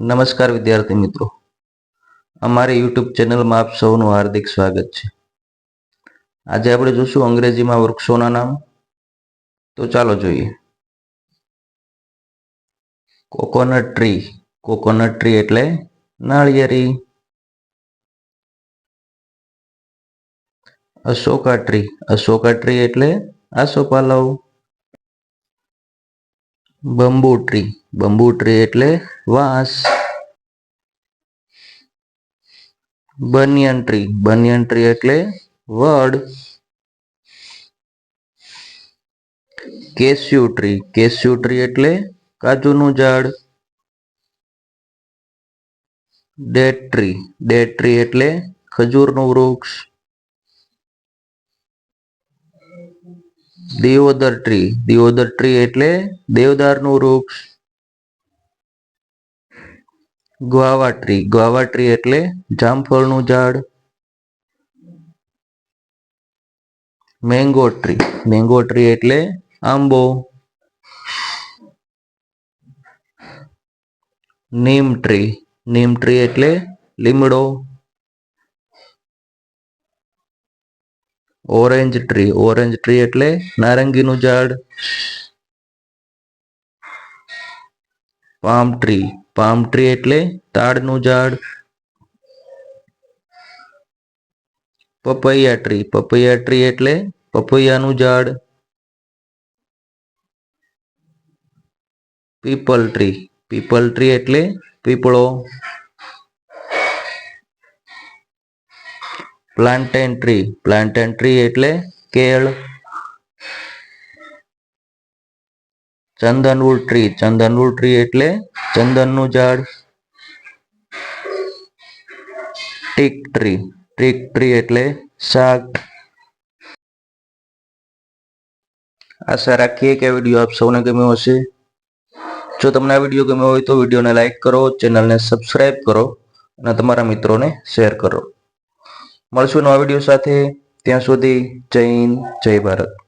નમસ્કાર વિદ્યાર્થી મિત્રો. અમારી યુટ્યુબ ચેનલમાં આપ સૌનું હાર્દિક સ્વાગત છે. આજે આપણે જોશું અંગ્રેજીમાં વૃક્ષોના નામ. તો ચાલો જોઈએ. Coconut tree. કોકોનટ ટ્રી એટલે નાળિયેરી. અશોકા ટ્રી. અશોકા ટ્રી એટલે આસોપાલવ. Bamboo tree. બંબુ ટ્રી એટલે વાંસ. Banyan tree. બનિયન ટ્રી એટલે વડ. કેસ્યુ ટ્રી. કેસ્યુ ટ્રી એટલે કાજુનું ઝાડ. Date tree. ડેટ ટ્રી એટલે ખજૂરનું વૃક્ષ. દિયોદર ટ્રી દિયોદર ટ્રી એટલે દેવદારનું વૃક્ષ ગ્વાવા ટ્રી ગ્વાવા ટ્રી એટલે જામફળનું ઝાડ. મેંગો ટ્રી મેંગો ટ્રી એટલે આંબો. નીમ ટ્રી નીમ ટ્રી એટલે લીમડો. ઓરેન્જ ટ્રી ઓરેન્જ ટ્રી એટલે નારંગીનું ઝાડ. પામ ટ્રી પામ ટ્રી એટલે તાડનું ઝાડ. પપૈયા ટ્રી પપૈયા ટ્રી એટલે પપૈયાનું ઝાડ. પીપલ ટ્રી પીપલ ટ્રી એટલે પીપળો. પ્લાન્ટેન ટ્રી પ્લાન્ટેન ટ્રી એટલે કેળ. ચંદનવુડ ટ્રી ચંદનવુડ ટ્રી એટલે ચંદનનું ઝાડ. ટીક ટ્રી ટીક ટ્રી એટલે શાક. આશા રાખીએ કે વીડિયો આપ સૌને ગમ્યો હશે. જો તમને આ વીડિયો ગમ્યો હોય તો વિડીયોને લાઇક કરો ચેનલને સબસ્ક્રાઇબ કરો અને તમારા મિત્રોને શેર કરો. મળશું નવા વીડિયો સાથે. ત્યાં સુધી જય હિન્દ જય ભારત.